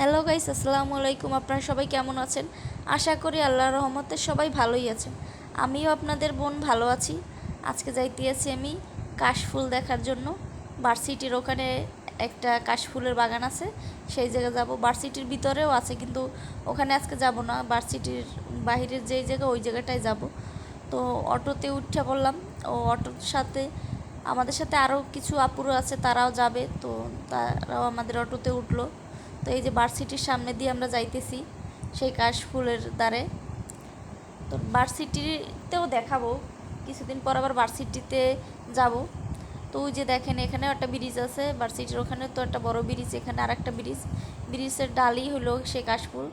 Hello guys আসসালামু আলাইকুম আপনারা সবাই কেমন আছেন? আশা করি আল্লাহর রহমতে সবাই ভালোই আছেন। আমিও আপনাদের বোন ভালো আছি। আজকে যাইতে আছি আমি কাশফুল দেখার জন্য। ভার্সিটির ওখানে একটা কাশফুলের বাগান আছে। সেই জায়গায় যাব। ভার্সিটির ভিতরেও আছে, কিন্তু ওখানে আজকে যাব না। ভার্সিটির বাহিরের যেই জায়গা, ওই জায়গাটায় যাব। তো অটোতে উঠে পড়লাম। ও অটোর সাথে, আমাদের সাথে আরও কিছু আপুরো আছে, তারাও যাবে। তো তারাও আমাদের অটোতে উঠল। তো এই যে ভার্সিটির সামনে দিয়ে আমরা যাইতেছি, সেই কাশফুলের দ্বারে। তো ভার্সিটিতেও দেখাবো, কিছুদিন পর আবার ভার্সিটিতে যাব। তো ওই যে দেখেন, এখানেও একটা ব্রিজ আছে ভার্সিটির ওখানে তো একটা বড় ব্রিজ এখানে আর একটা ব্রিজ ব্রিজের ডালই হলো সে কাশফুল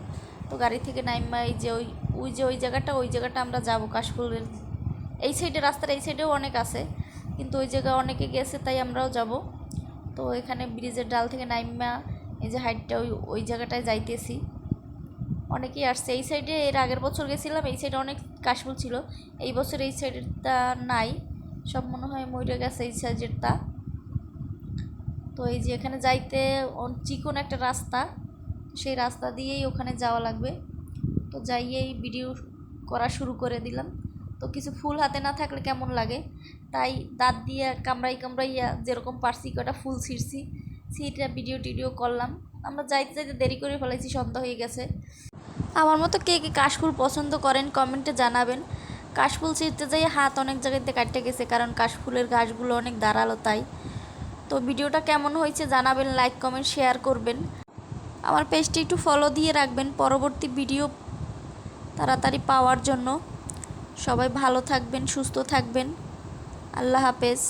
তো গাড়ি থেকে নাইমা এই যে ওই ওই যে ওই জায়গাটা ওই জায়গাটা আমরা যাব কাশফুলের এই সাইডে রাস্তার এই সাইডেও অনেক আছে, কিন্তু ওই জায়গায় অনেকে গেছে, তাই আমরাও যাব। তো এখানে ব্রিজের ডাল থেকে নাইমা এই যে হাইটটা ওই ওই জায়গাটায় যাইতেছি। অনেকেই আসছে। এই সাইডে এর আগের বছর গেছিলাম, এই সাইডে অনেক কাশফুল ছিল। এই বছর এই সাইডেরটা নাই। সব মনে হয় ময়ূরে গেছে এই সাইডেরটা তো। এই যে এখানে যাইতে চিকন একটা রাস্তা। সেই রাস্তা দিয়েই ওখানে যাওয়া লাগবে। তো যাইয়েই ভিডিও করা শুরু করে দিলাম। তো কিছু ফুল হাতে না থাকলে কেমন লাগে? তাই দাঁত দিয়ে কামড়াই কামড়াইয়া যেরকম পারছি কটা ফুল ছিঁড়ছি। ছিঁড়ে ভিডিও টিডিও করলাম। আমরা যাইতে যাইতে দেরি করে ফেলাইছি, সন্ধ্যা হয়ে গেছে। আমার মতো কে কে কাশফুল পছন্দ করেন কমেন্টে জানাবেন। কাশফুল ছিঁড়তে যাই হাত অনেক জায়গাতে কাটতে গেছে, কারণ কাশফুলের গাছগুলো অনেক দাঁড়াল তাই। তো ভিডিওটা কেমন হয়েছে জানাবেন লাইক কমেন্ট শেয়ার করবেন। আমার পেজটি একটু ফলো দিয়ে রাখবেন পরবর্তী ভিডিও তাড়াতাড়ি পাওয়ার জন্য। সবাই ভালো থাকবেন, সুস্থ থাকবেন। আল্লাহ হাফেজ।